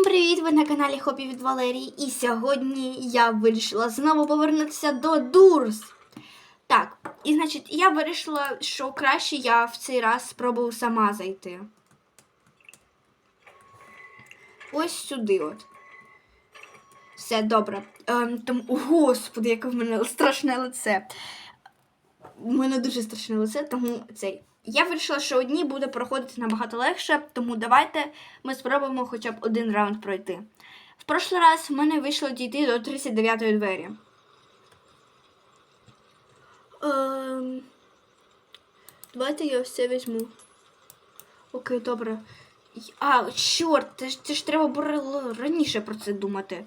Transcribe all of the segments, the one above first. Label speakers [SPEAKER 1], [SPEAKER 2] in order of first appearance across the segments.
[SPEAKER 1] Всім привіт! Ви на каналі Хобі від Валерії. І сьогодні я вирішила знову повернутися до Дурс. Так, і значить, я вирішила, що краще я в цей раз спробую сама зайти. Ось сюди от. Все добре. Ем, тому, о, господи, яке в мене страшне лице. У мене дуже страшне лице, тому цей. Я вирішила, що одні буде проходити набагато легше, тому давайте ми спробуємо хоча б один раунд пройти. В прошлий раз в мене вийшло дійти до 39-ї двері. Ем... Давайте я все візьму. Окей, добре. А, чорт, це ж, це ж треба було раніше про це думати.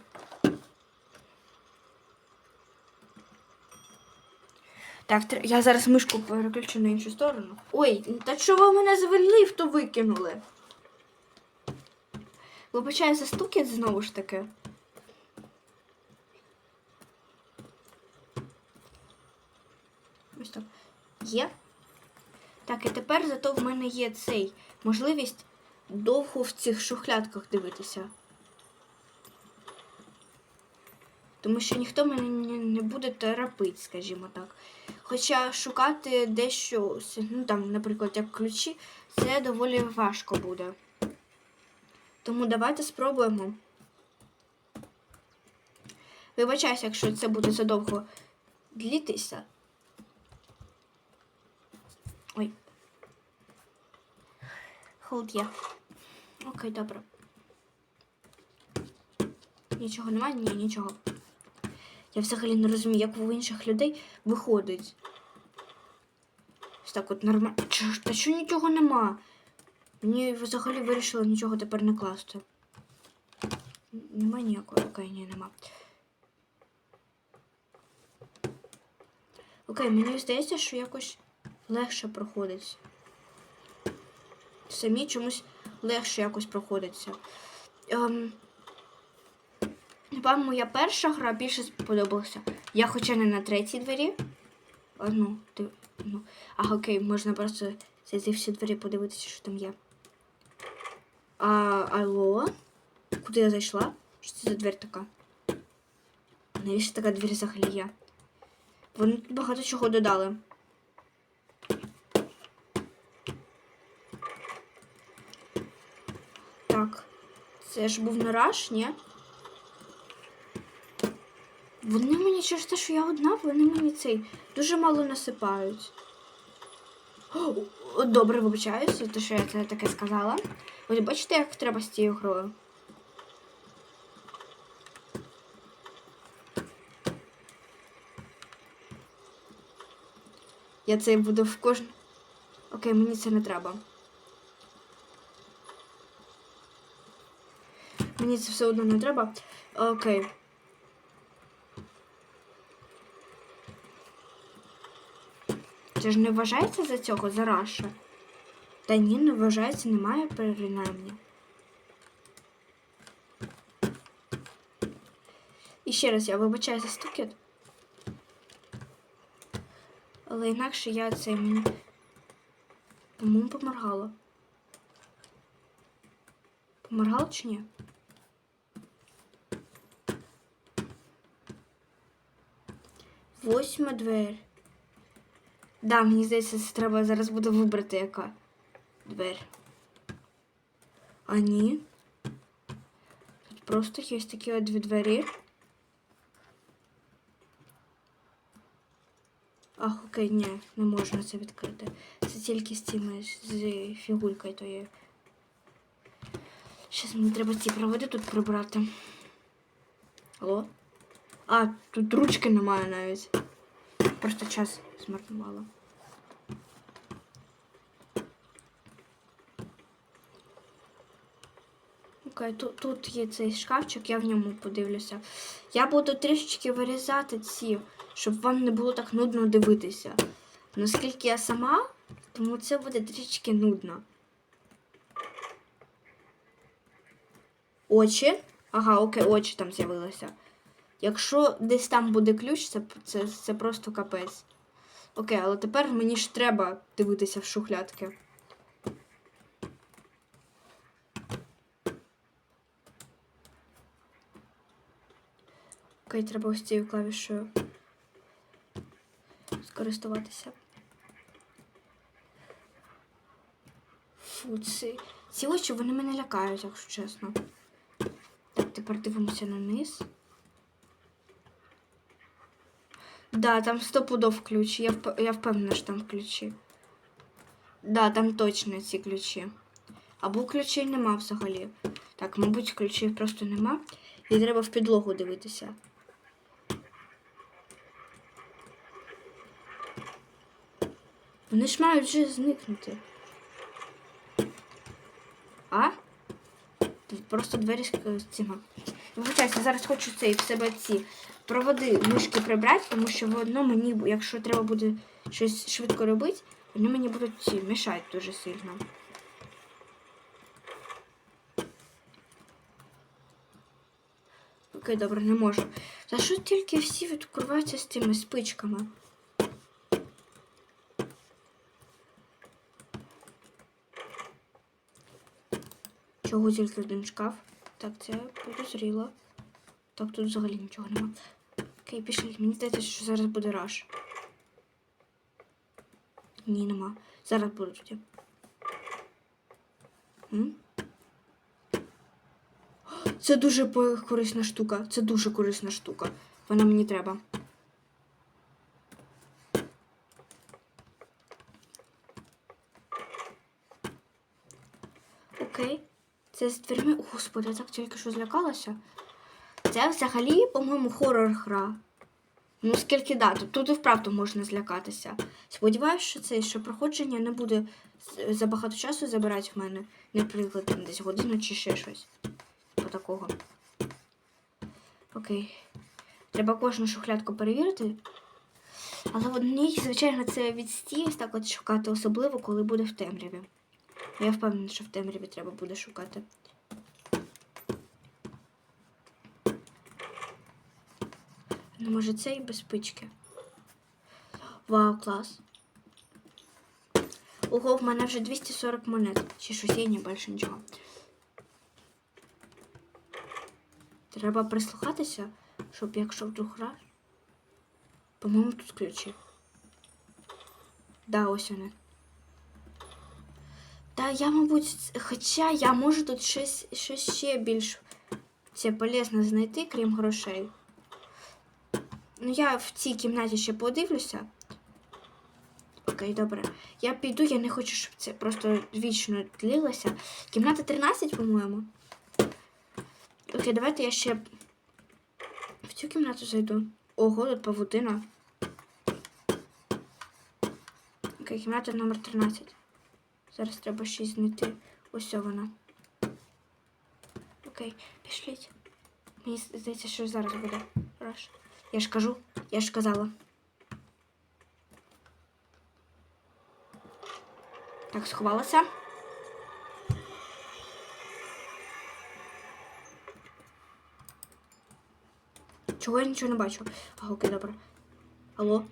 [SPEAKER 1] Так, я зараз мишку переключу на іншу сторону. Ой, та що ви мене з ліфту викинули? Вибачаю за стукіт знову ж таки. Ось так. Є. Так, і тепер зато в мене є цей можливість довго в цих шухлядках дивитися. Тому що ніхто мене не- буде терапити, скажімо так. Хоча шукати дещо, ну там, наприклад, як ключі, це доволі важко буде. Тому давайте спробуємо. Вибачайся, якщо це буде задовго длітися. Ой. Холод є. Окей, добре. Нічого немає? Ні, нічого. Я взагалі не розумію, як у інших людей виходить. Так от нормально. Та що нічого нема? Мені взагалі вирішили нічого тепер не класти. Нема ніякого. Окей, ні, нема. Окей, мені здається, що якось легше проходить. Самі чомусь легше якось проходиться. Ем, вам моя перша гра більше сподобалася. Я хоча не на третій двері. А, ну, ти, ну. А, окей, можна просто зайти всі двері подивитися, що там є. А, алло? Куди я зайшла? Що це за двері така? Навіщо така двері взагалі є? Вони тут багато чого додали. Так. Це ж був Нараш, ні? Вони мені через те, що я одна, вони мені цей дуже мало насипають. Добре, вибачаюся, те, що я це таке сказала. Ви бачите, як треба з цією грою? Я це буду в кожн... Окей, мені це не треба. Мені це все одно не треба. Окей. Це ж не вважається за цього за Раша? Та ні, не вважається, немає принаймні. І ще раз я вибачаю за стукіт. Але інакше я це мені. По-моєму, поморгала. Поморгала чи ні? Восьма двері. Да, мені здається, це треба зараз буде вибрати яка двері. А ні. Тут просто є такі от дві двері. Ах, окей, ні, не можна це відкрити. Це тільки з цими з фігулькою тої. Зараз мені треба ці проводи тут прибрати. Алло? А, тут ручки немає навіть. Просто час змарнувала. Окей, тут, тут є цей шкафчик, я в ньому подивлюся. Я буду трішечки вирізати ці, щоб вам не було так нудно дивитися. Наскільки я сама, тому це буде трішечки нудно. Очі. Ага, окей, очі там з'явилися. Якщо десь там буде ключ, це, це, це просто капець. Окей, але тепер мені ж треба дивитися в шухлядки. Окей, треба ось цією клавішою скористуватися. Фу, ці, ці очі вони мене лякають, якщо чесно. Так, тепер дивимося на низ. Да, там стопудов ключі. Я, вп... я впевнена, що там ключі. Да, там точно ці ключі. Або ключей нема взагалі. Так, мабуть, ключів просто нема. І треба в підлогу дивитися. Вони ж мають вже зникнути. А? Просто двері з цими. Вибачайте, зараз хочу цей в себе ці проводи мишки прибрати, тому що воно мені, якщо треба буде щось швидко робити, вони мені будуть мішати дуже сильно. Окей, добре, не можу. За що тільки всі відкриваються з цими спичками? Чого тільки один шкаф? Так, це підозріло. Так, тут взагалі нічого нема. Окей, пішли. Мені здається, що зараз буде раш. Ні, нема. Зараз буду тоді. Це дуже корисна штука. Це дуже корисна штука. Вона мені треба. Окей. Це з дверми. О, Господи, я так тільки що злякалася. Це взагалі, по-моєму, хорор-гра. Ну, скільки да, тут, і вправду можна злякатися. Сподіваюсь, що це що проходження не буде забагато часу забирати в мене. Наприклад, там десь годину чи ще щось. Отакого. Окей. Треба кожну шухлядку перевірити. Але в одній, звичайно, це відстій ось так от шукати, особливо, коли буде в темряві. Я впевнена, що в темряві треба буде шукати. Ну, може, це і без спички. Вау, клас. Ого, в мене вже 240 монет. Чи щось є, ні, більше нічого. Треба прислухатися, щоб якщо вдруг раз. По-моєму, тут ключі. Да, ось вони. Та я, мабуть, хоча я можу тут щось, щось ще більш це полезно знайти, крім грошей. Ну, я в цій кімнаті ще подивлюся. Окей, добре. Я піду, я не хочу, щоб це просто вічно длилося. Кімната 13, по-моєму. Окей, давайте я ще в цю кімнату зайду. Ого, тут павутина. Окей, кімната номер 13. Зараз треба щось знайти. Ось вона. Окей, пішліть. Мені здається, що зараз буде. Раш. Я ж кажу, я ж казала. Так, сховалася. Чого я нічого не бачу? А, окей, добре. Алло?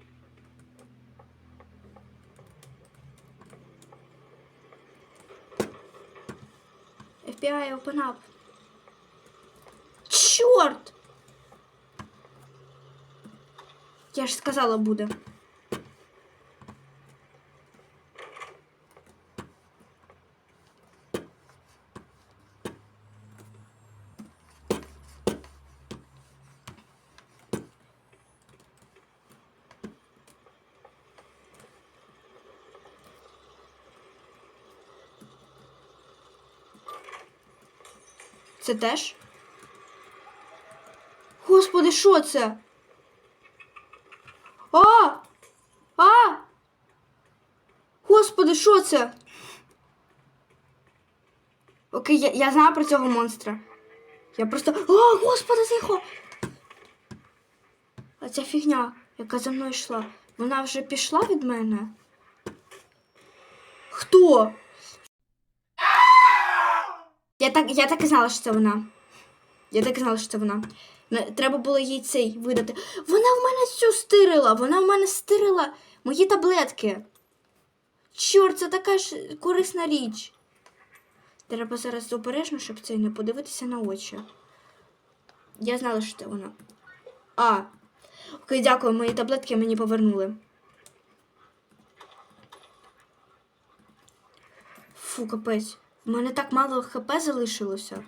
[SPEAKER 1] FBI, open up. Чорт! Я ж сказала буде. Це теж? Господи, що це? А! А! Господи, що це? Окей, я, я знаю про цього монстра. Я просто. О, господи, тихо! А ця фігня, яка за мною йшла, вона вже пішла від мене? Хто? Я так, я так і знала, що це вона. Я так і знала, що це вона. Треба було їй цей видати. Вона в мене цю стирила. Вона в мене стирила мої таблетки. Чорт, це така ж корисна річ. Треба зараз обережно, щоб цей не подивитися на очі. Я знала, що це вона. А. Окей, дякую, мої таблетки мені повернули. Фу, капець. У мене так мало хп залишилося.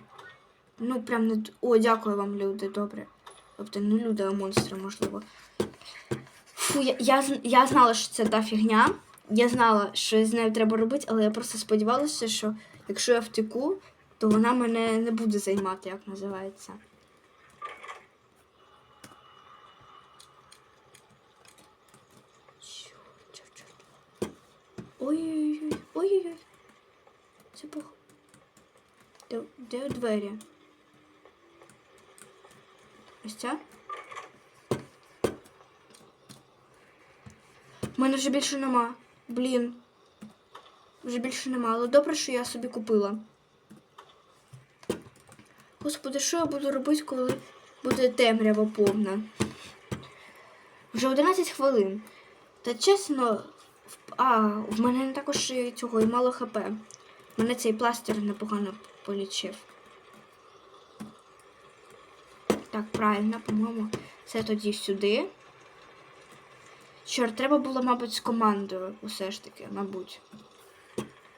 [SPEAKER 1] Ну, прям не. О, дякую вам, люди, добре. Тобто не люди, а монстри, можливо. Фу, я, я, я знала, що це та фігня. Я знала, що з нею треба робити, але я просто сподівалася, що якщо я втеку, то вона мене не буде займати, як називається. Ой-ой-ой, ой-ой-ой. Це пох... Де, де двері? Ось ця? У мене вже більше нема. Блін. Вже більше нема, але добре, що я собі купила. Господи, що я буду робити, коли буде темрява повна? Вже 11 хвилин. Та чесно, а, в мене не також цього і мало хп. Мене цей пластир непогано полічив. Так, правильно, по-моєму, це тоді сюди. Чорт, треба було, мабуть, з командою усе ж таки, мабуть.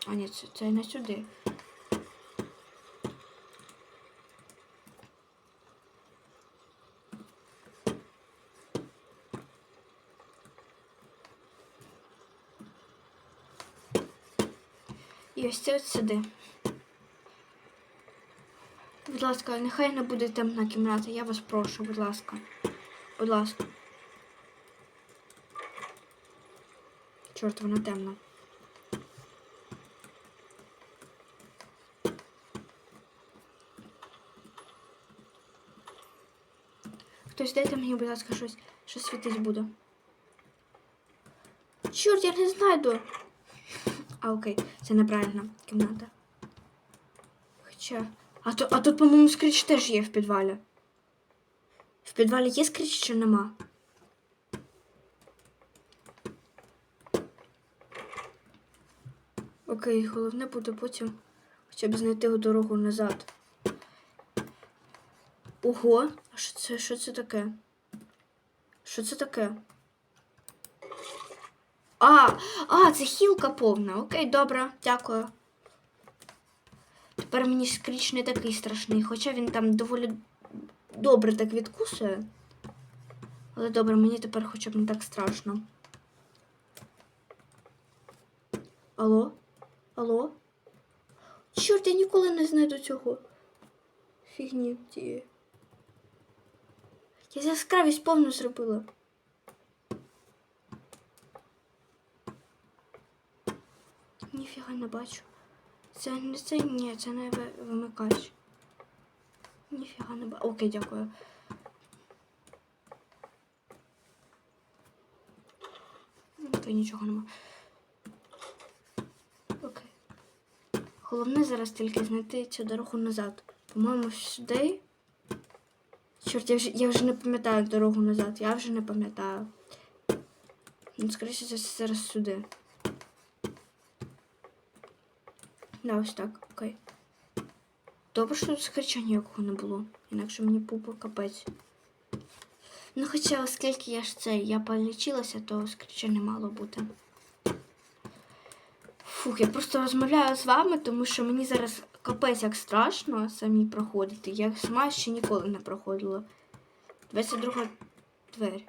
[SPEAKER 1] А ні, це, це не сюди. І ось це от сюди. Ласка, нехай не буде темна кімната, я вас прошу, будь ласка. Будь ласка. Чорт, вона темна. Хтось дайте мені, будь ласка, щось, що світить буде. Чорт, я не знайду. А, окей, це неправильна кімната. Хоча. А, то, а тут, по-моєму, скріч теж є в підвалі. В підвалі є скріч чи нема? Окей, головне буде потім хоча б знайти дорогу назад. Ого, а що це, що це таке? Що це таке? А, а, це хілка повна. Окей, добре, дякую. Тепер мені скріч не такий страшний, хоча він там доволі добре так відкусує. Але добре, мені тепер хоча б не так страшно. Алло? Алло? Чорт, я ніколи не знайду цього. Фігні тієї. Я яскравість повну зробила. Ніфіга не бачу. Це не це ні, це не вимикач. Ніфіга не бачу. Окей, дякую. Ну, То нічого нема. Окей. Головне зараз тільки знайти цю дорогу назад. По-моєму, сюди. Чорт, я вже, я вже не пам'ятаю дорогу назад. Я вже не пам'ятаю. Ну, скоріше все, зараз сюди. Да, ось так, окей. Добре, що тут скрича ніякого не було. Інакше мені пупа капець. Ну, хоча, оскільки я ж це, я полічилася, то скрича не мало бути. Фух, я просто розмовляю з вами, тому що мені зараз капець як страшно самі проходити. Я сама ще ніколи не проходила. 22 двері.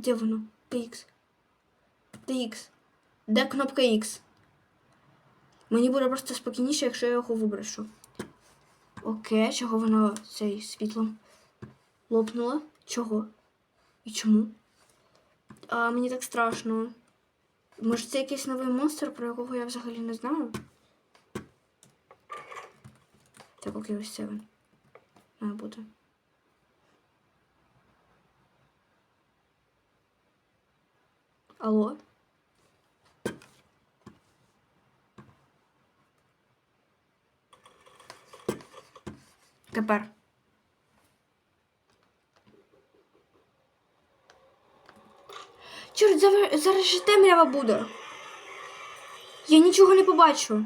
[SPEAKER 1] Де воно? X. Де X? Де кнопка X? Мені буде просто спокійніше, якщо я його виброшу. Окей, чого воно цей світлом лопнуло? Чого? І чому? А мені так страшно. Може це якийсь новий монстр, про якого я взагалі не знаю? Так, окей, ось це він. Має бути. Алло? Тепер. Чорт, зараз же темрява буде. Я нічого не побачу.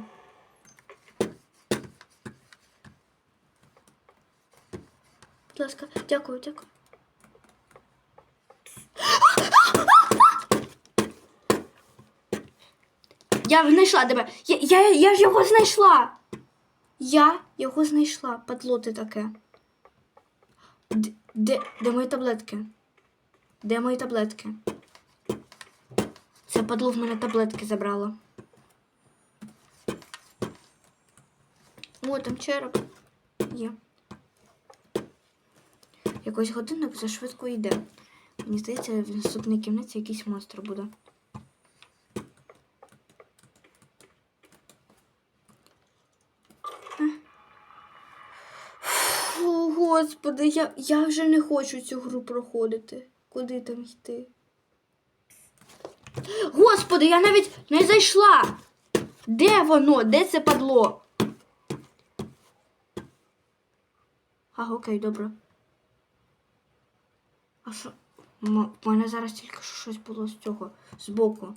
[SPEAKER 1] Будь ласка, дякую, дякую. Я знайшла тебе. Я, я, я ж його знайшла. Я його знайшла. Падло ти таке. Д- Де, де мої таблетки? Де мої таблетки? Це падло в мене таблетки забрало. О, там череп. Є. Якось годинник зашвидко йде. Мені здається, в наступній кімнаті якийсь монстр буде. Фу, господи, я, я вже не хочу цю гру проходити. Куди там йти? Господи, я навіть не зайшла. Де воно? Де це падло? А, окей, добре. А що? У мене зараз тільки що щось було з цього, з боку.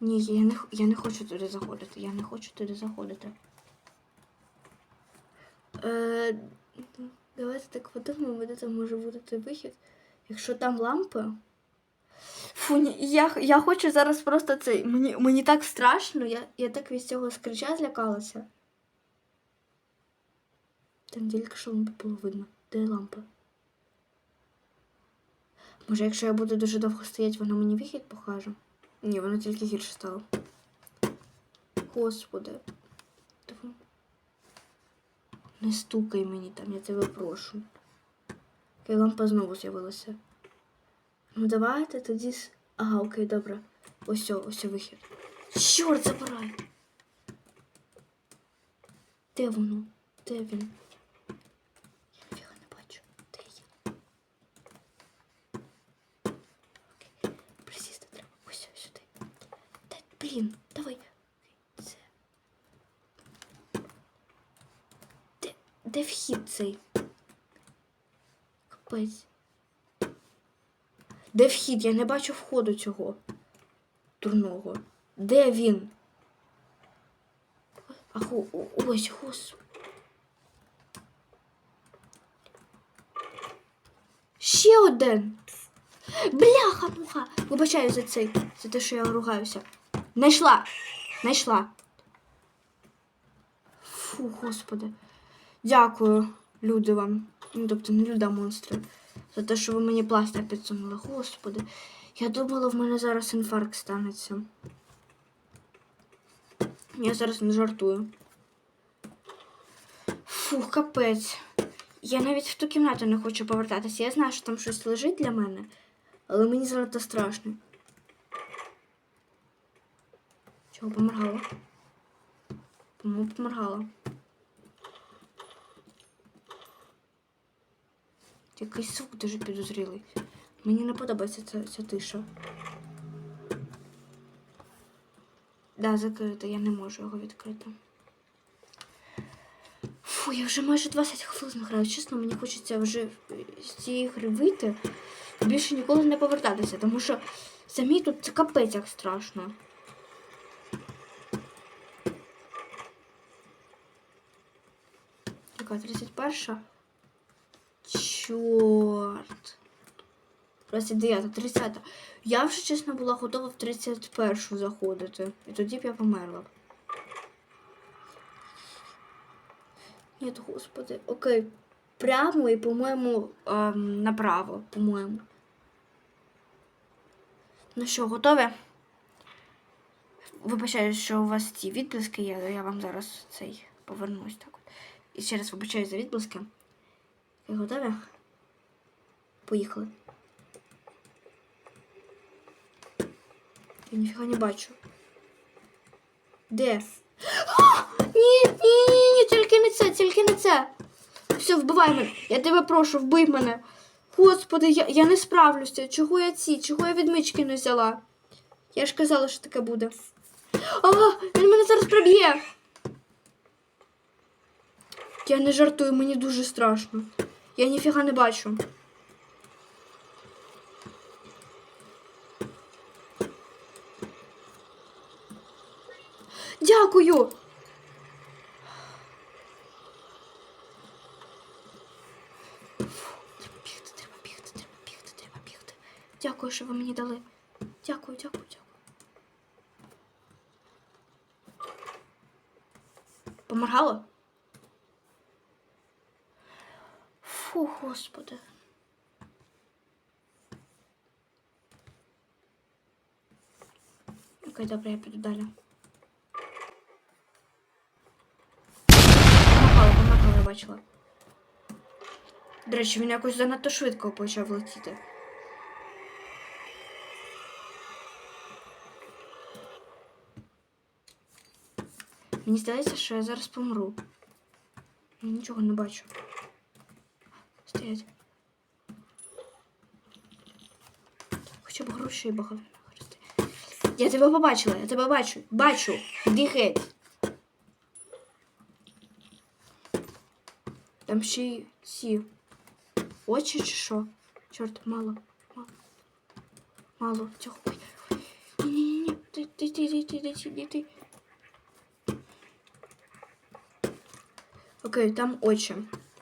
[SPEAKER 1] Ні, я не, я не хочу туди заходити. Я не хочу туди заходити. Е, давайте так подумаємо, де там може бути той вихід. Якщо там лампи. Фу, ні, я, я хочу зараз просто цей. Мені, мені так страшно, я, я так від цього скрича злякалася. Там тільки що лампи було видно. Де лампа? Може, якщо я буду дуже довго стояти, вона мені вихід покаже? Ні, воно тільки гірше стало. Господи. Не стукай мені там, я тебе прошу. Окей, лампа знову з'явилася. Ну давайте тоді. Ага, окей, добре. Ось ось вихід. Чорт, забирай. Де воно? Де він? Я ніфіга не бачу. Де я? Окей, присісти треба. Ось ось сюди. Та, блін, давай. Це. Де, де вхід цей? Капець. Де вхід? Я не бачу входу цього дурного. Де він? Ах, ось, гос. Ще один. Бляха, муха. Вибачаю за цей, за те, що я ругаюся. Найшла. Найшла. Фу, господи. Дякую, люди вам. Ну, тобто не люди, а монстри. За те, що ви мені пластир підсунули. Господи. Я думала, в мене зараз інфаркт станеться. Я зараз не жартую. Фух, капець. Я навіть в ту кімнату не хочу повертатися. Я знаю, що там щось лежить для мене, але мені занадто страшно. Чого поморгала? По-моєму, поморгала. Якийсь звук дуже підозрілий. Мені не подобається ця, ця тиша. Да, закрите, я не можу його відкрити. Фу, я вже майже 20 хвилин граю. Чесно, мені хочеться вже з цієї гри вийти більше ніколи не повертатися, тому що самі тут це капець як страшно. Яка 31? Чорт. 29, 30. Я вже, чесно, була готова в 31 заходити. І тоді б я померла. Ні, господи. Окей. Прямо і, по-моєму, ем, направо, по-моєму. Ну що, готові? Вибачаю, що у вас ці відблиски є, я вам зараз цей повернусь так. от. І ще раз вибачаю за відблиски. Ви готові? Поїхали. Я ніфіга не бачу. Де? А! Ні, ні, ні, ні, тільки не це, тільки не це. Все, вбивай мене. Я тебе прошу, вбий мене. Господи, я, я не справлюся. Чого я ці? Чого я відмички не взяла? Я ж казала, що таке буде. А, він мене зараз приб'є. Я не жартую, мені дуже страшно. Я ніфіга не бачу. Дякую. Треба бігти, треба бігти, треба бігти, треба бігти. Дякую, що ви мені дали. Дякую, дякую, дякую. Поморгало? Фу, господи. Окей, добре, я піду далі. Бачила. До речі, він якось занадто швидко почав летіти. Мені здається, що я зараз помру. Я нічого не бачу. Стоять. Хоча б грошей багато. Я тебе побачила, я тебе бачу. Бачу. Іди геть. Там ще й ці очі чи що? Чорт, мало. Мало. Мало. Цього. Ой, ой. Ні-ні-ні. Ти, ти, ти, ти, ти, ти, ти, ти. Окей, там очі.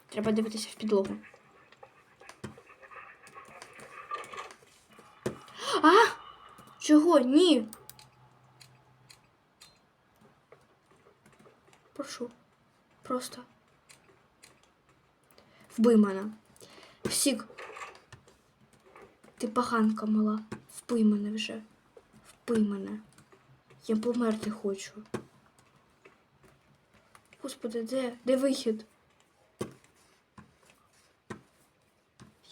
[SPEAKER 1] Треба дивитися в підлогу. А! Чого? Ні. Прошу. Просто. Вбий мене. Всік. Ти поганка мала. Вбий мене вже. Вбий мене. Я померти хочу. Господи, де? Де вихід?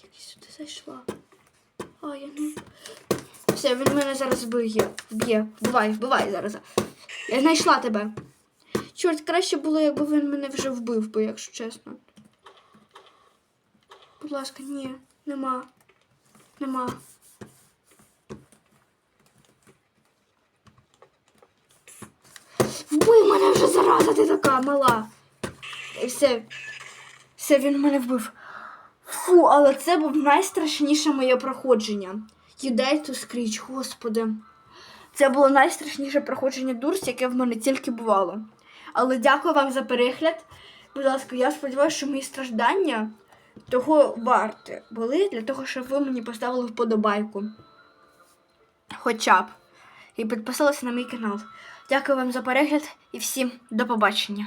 [SPEAKER 1] Як я сюди зайшла? А, я не. Все, він мене зараз вб'є. Вб'є. Вбивай, вбивай зараз. Я знайшла тебе. Чорт, краще було, якби він мене вже вбив би, якщо чесно. Будь ласка, ні, нема. Нема. Вбий мене вже зараза, ти така мала. І все. Все, він мене вбив. Фу, але це був найстрашніше моє проходження. Юдай ту скріч, господи. Це було найстрашніше проходження дурс, яке в мене тільки бувало. Але дякую вам за перегляд. Будь ласка, я сподіваюся, що мої страждання того варте були для того, щоб ви мені поставили вподобайку. Хоча б. І підписалися на мій канал. Дякую вам за перегляд і всім до побачення.